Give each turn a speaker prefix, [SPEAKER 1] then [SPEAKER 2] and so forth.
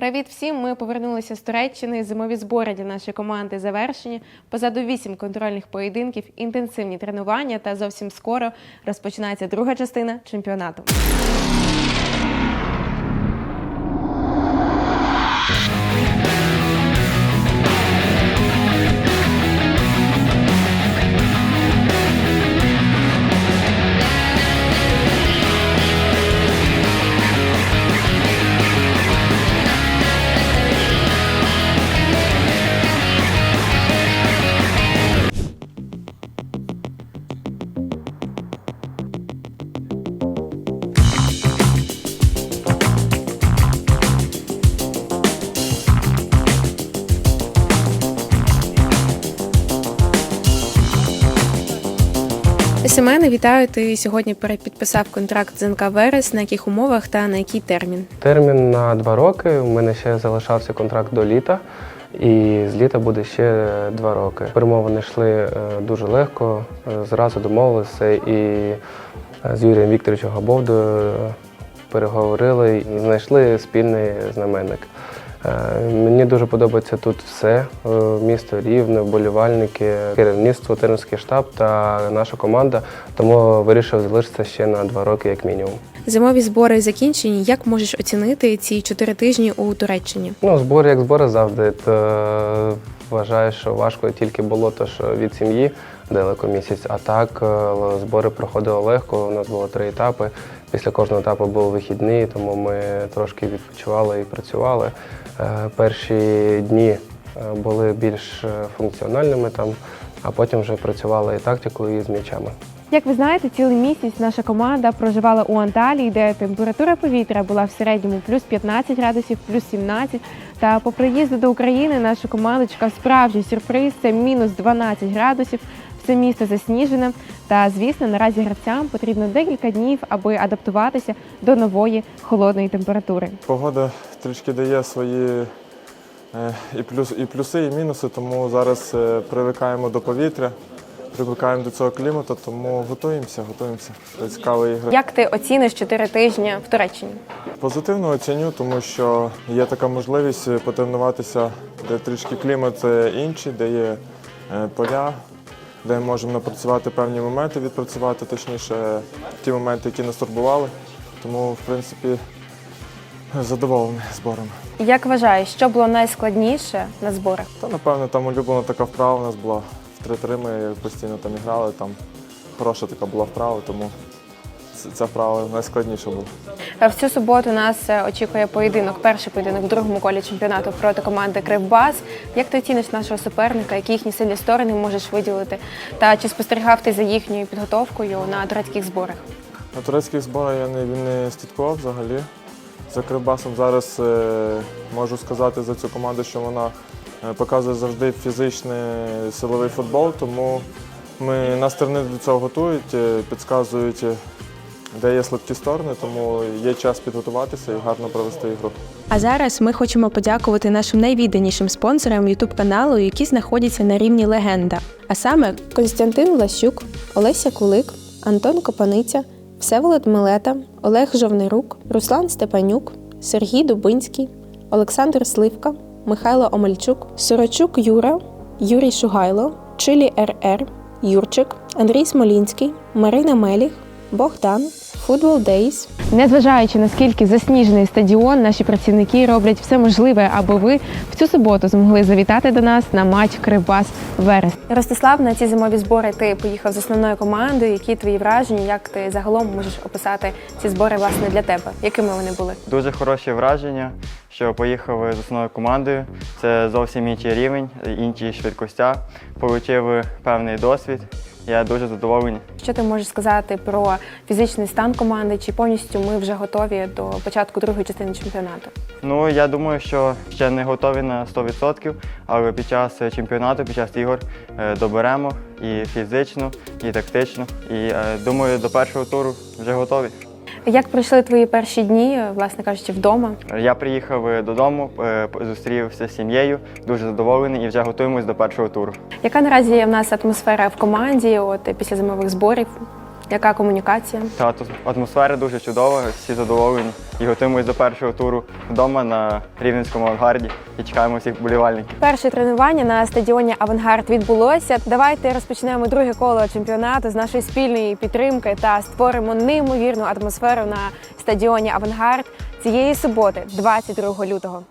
[SPEAKER 1] Привіт всім! Ми повернулися з Туреччини. Зимові збори для нашої команди завершені. Позаду вісім контрольних поєдинків, інтенсивні тренування та зовсім скоро розпочинається друга частина чемпіонату. Семене, вітаю. Ти сьогодні перепідписав контракт з НК Верес. На яких умовах та на який термін?
[SPEAKER 2] Термін на два роки. У мене ще залишався контракт до літа, і з літа буде ще два роки. Перемовини йшли е, дуже легко, е, зразу домовилися і е, з Юрієм Вікторовичем Габовдою переговорили і знайшли спільний знаменник. Е, Мені дуже подобається тут все: Е, місто Рівне, вболівальники, керівництво, тренерський штаб та наша команда. Тому вирішив залишитися ще на два роки, як мінімум.
[SPEAKER 1] Зимові збори закінчені. Як можеш оцінити ці чотири тижні у Туреччині?
[SPEAKER 2] Ну, збори як збори завжди. То вважаю, що важко тільки було те, що від сім'ї далеко місяць. А так е, збори проходили легко. У нас було три етапи. Після кожного етапу був вихідний, тому ми трошки відпочивали і працювали. Е, Перші дні е, були більш е, функціональними там, а потім вже працювали і тактикою, і з м'ячами.
[SPEAKER 1] Як ви знаєте, цілий місяць наша команда проживала у Анталії, де температура повітря була в середньому плюс 15 градусів, плюс 17. Та по приїзду до України наша команда чекав справжній сюрприз. Це мінус 12 градусів. Все місто засніжене. Та звісно, наразі гравцям потрібно декілька днів, аби адаптуватися до нової холодної температури.
[SPEAKER 3] Погода трішки дає свої е, і плюси, і мінуси, тому зараз е, привикаємо до повітря, привикаємо до цього клімату, тому готуємося, готуємося до цікавої ігри.
[SPEAKER 1] Як ти оціниш 4 тижні в Туреччині?
[SPEAKER 3] Позитивно оціню, тому що є така можливість потренуватися, де трішки клімат е, інший, де є е, поля, де можемо напрацювати певні моменти, відпрацювати точніше ті моменти, які нас турбували. Тому, в принципі, задоволений збором.
[SPEAKER 1] Як вважаєш, що було найскладніше на зборах?
[SPEAKER 3] Та напевно там улюблена така вправа у нас була 3-3 ми постійно там і грали, там хороша така була вправа, тому ця вправа найскладніша була.
[SPEAKER 1] Е, В цю суботу нас е, очікує поєдинок, перший поєдинок в другому колі чемпіонату проти команди Кривбас. Як ти оціниш нашого суперника, які їхні сильні сторони можеш виділити? Та чи спостерігав ти за їхньою підготовкою на турецьких зборах?
[SPEAKER 3] На турецьких зборах я не, не слідкував взагалі. За Кривбасом зараз е, можу сказати за цю команду, що вона показує завжди фізичний силовий футбол, тому ми, нас тренери до цього готують, е, підказують, е, де є слабкі сторони, тому є час підготуватися і гарно провести ігру.
[SPEAKER 4] А зараз ми хочемо подякувати нашим найвідданішим спонсорам youtube каналу, які знаходяться на рівні легенда. А саме Константин Ласюк, Олеся Кулик, Антон Копаниця, Всеволод Милета, Олег Жовнирук, Руслан Степанюк, Сергій Дубинський, Олександр Сливка, Михайло Омельчук, Сорочук Юра, Юрій Шугайло, Чилі РР, Юрчик, Андрій Смолінський, Марина Меліх, Богдан, Футбол Дейс,
[SPEAKER 1] Незважаючи наскільки засніжений стадіон, наші працівники роблять все можливе, аби ви в цю суботу змогли завітати до нас на матч Кривбас Верес. Ростислав, на ці зимові збори ти поїхав з основною командою. Які твої враження? Як ти загалом можеш описати ці збори власне для тебе? Якими вони були?
[SPEAKER 5] Дуже хороші враження, що поїхали з основною командою. Це зовсім інший рівень, інші швидкостя. Получив певний досвід. Я дуже задоволений.
[SPEAKER 1] Що ти можеш сказати про фізичний стан команди? Чи повністю ми вже готові до початку другої частини чемпіонату?
[SPEAKER 5] Ну, я думаю, що ще не готові на 100%, але під час чемпіонату, під час ігор е, доберемо і фізично, і тактично. І е, думаю, до першого туру вже готові.
[SPEAKER 1] Як пройшли твої перші дні, власне кажучи, вдома?
[SPEAKER 5] Я приїхав е, додому, е, зустрівся з сім'єю, дуже задоволений і вже готуємось до першого туру.
[SPEAKER 1] Яка наразі в нас атмосфера в команді? От після зимових зборів? Яка комунікація?
[SPEAKER 5] Та атмосфера дуже чудова, всі задоволені і готуємось до першого туру вдома на Рівненському авангарді і чекаємо всіх болівальників.
[SPEAKER 1] Перше тренування на стадіоні Авангард відбулося. Давайте розпочнемо друге коло чемпіонату з нашої спільної підтримки та створимо неймовірну атмосферу на стадіоні Авангард цієї суботи, 22 лютого.